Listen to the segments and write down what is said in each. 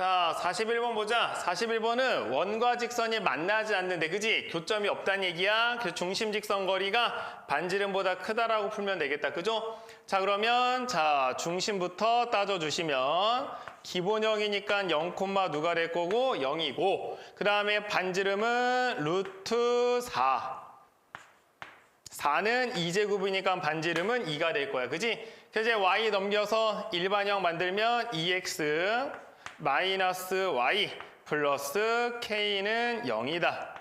자, 41번 보자. 41번은 원과 직선이 만나지 않는데, 그지? 교점이 없다는 얘기야. 그래서 중심 직선 거리가 반지름보다 크다라고 풀면 되겠다. 그죠? 자, 그러면, 자, 중심부터 따져주시면, 기본형이니까 0, 누가 될 거고, 0이고, 그 다음에 반지름은 루트 4. 4는 2제곱이니까 반지름은 2가 될 거야. 그지? 그래서 y 넘겨서 일반형 만들면 2x 마이너스 y 플러스 k는 0이다.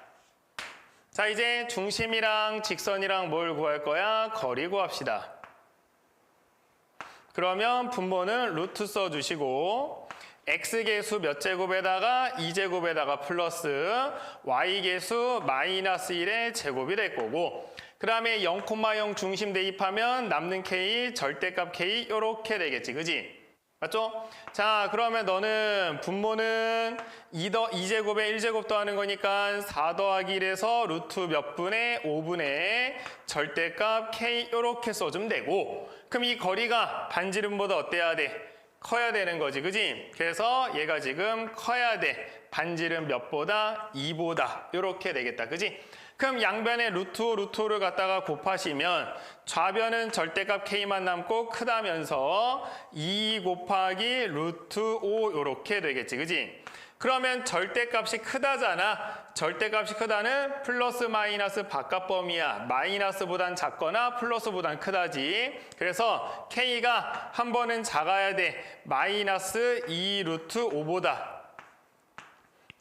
자, 이제 중심이랑 직선이랑 뭘 구할 거야? 거리 구합시다. 그러면 분모는 루트 써주시고 x계수 몇 제곱에다가 2제곱에다가 플러스 y계수 마이너스 1의 제곱이 될 거고 그 다음에 0,0 중심 대입하면 남는 k 절대값 k 이렇게 되겠지 그지? 맞죠? 자 그러면 너는 분모는 2 더, 2제곱에 1제곱 더하는 거니까 4 더하기 1에서 루트 몇 분의 5분의 절대값 k 이렇게 써주면 되고 그럼 이 거리가 반지름보다 어때야 돼? 커야 되는 거지, 그지? 그래서 얘가 지금 커야 돼. 반지름 몇보다? 2보다. 이렇게 되겠다, 그지? 그럼 양변에 루트 5, 루트 5를 갖다가 곱하시면 좌변은 절대값 k만 남고 크다면서 2 곱하기 루트 5 이렇게 되겠지, 그지? 그러면 절대값이 크다잖아. 절대값이 크다는 플러스 마이너스 바깥 범위야. 마이너스보단 작거나 플러스보단 크다지. 그래서 k가 한 번은 작아야 돼. 마이너스 2 루트 5보다.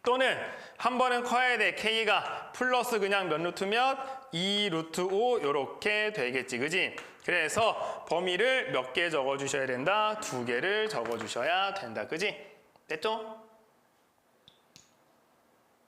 또는 한 번은 커야 돼. k가 플러스 그냥 몇 루트 몇? 2 루트 5 이렇게 되겠지. 그지? 그래서 범위를 몇 개 적어 주셔야 된다? 두 개를 적어 주셔야 된다. 그지? 됐죠?